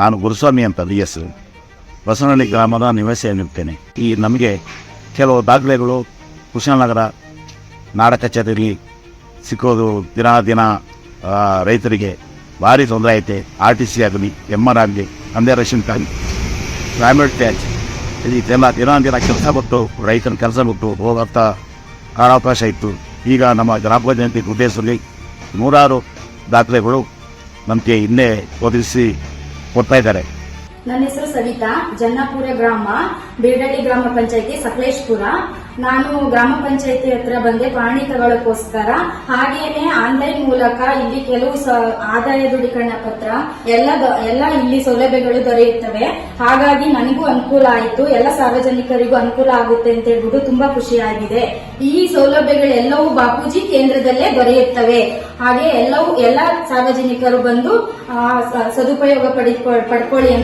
ನಾನು ಗುರುಸ್ವಾಮಿ ಅಂತ ಎಸ್ ಬಸವನಹಳ್ಳಿ ಗ್ರಾಮದ ನಿವಾಸಿಯಾಗಿರ್ತೇನೆ ಈ ನಮಗೆ ಕೆಲವು ದಾಖಲೆಗಳು ಕುಶಾಲನಗರ ನಾಡ ಕಚೇರಿಯಲ್ಲಿ ಸಿಕ್ಕೋದು ದಿನ ದಿನ ರೈತರಿಗೆ ಭಾರಿ ತೊಂದರೆ ಐತೆ. ಆರ್ ಟಿ ಸಿ ಆಗಲಿ ಎಂ ಆರ್ ಆಗಲಿ ಅಂದೇ ರೇಷನ್ ಕಾರ್ಡ್ ಕ್ಲೈಮೇಟ್ ಟ್ಯಾಚ್ ಇದೆಲ್ಲ ದಿನ ದಿನ ಕೆಲಸ ಬಿಟ್ಟು, ರೈತನ ಕೆಲಸ ಬಿಟ್ಟು ಹೋಗಂಥ ಕಾಲಾವಕಾಶ ಇತ್ತು. ಈಗ ನಮ್ಮ ಗ್ರಾಮ ಪಂಚಾಯತಿ ಉದ್ದೇಶದಲ್ಲಿ ನೂರಾರು ದಾಖಲೆಗಳು ನಮಗೆ ಇನ್ನೇ ಒದಗಿಸಿ ಕೊಡ್ತಾ ಇದ್ದಾರೆ. ನನ್ನ ಹೆಸರು ಸವಿತಾ ಜನ್ನಾಪುರ ಗ್ರಾಮ ಬೇಡಳ್ಳಿ ಗ್ರಾಮ ಪಂಚಾಯತಿ ಸಕಲೇಶ್ಪುರ. ನಾನು ಗ್ರಾಮ ಪಂಚಾಯತಿ ಹತ್ರ ಬಂದೆ ಪ್ರಾಣಿ ತಗೊಳ್ಳೋಕೋಸ್ಕರ ಹಾಗೇನೆ ಆನ್ಲೈನ್ ಮೂಲಕ ಇಲ್ಲಿ ಕೆಲವು ಆದಾಯ ದೃಢೀಕರಣ ಪತ್ರ, ಎಲ್ಲ ಎಲ್ಲ ಇಲ್ಲಿ ಸೌಲಭ್ಯಗಳು ದೊರೆಯುತ್ತವೆ. ಹಾಗಾಗಿ ನನಗೂ ಅನುಕೂಲ ಆಯಿತು, ಎಲ್ಲ ಸಾರ್ವಜನಿಕರಿಗೂ ಅನುಕೂಲ ಆಗುತ್ತೆ ಅಂತ ಹೇಳ್ಬಿಟ್ಟು ತುಂಬಾ ಖುಷಿಯಾಗಿದೆ. ಈ ಸೌಲಭ್ಯಗಳೆಲ್ಲವೂ ಬಾಪೂಜಿ ಕೇಂದ್ರದಲ್ಲೇ ದೊರೆಯುತ್ತವೆ. ಹಾಗೆ ಎಲ್ಲವೂ, ಎಲ್ಲ ಸಾರ್ವಜನಿಕರು ಬಂದು ಸದುಪಯೋಗ ಪಡಿ ಪಡ್ಕೊಳ್ಳಿ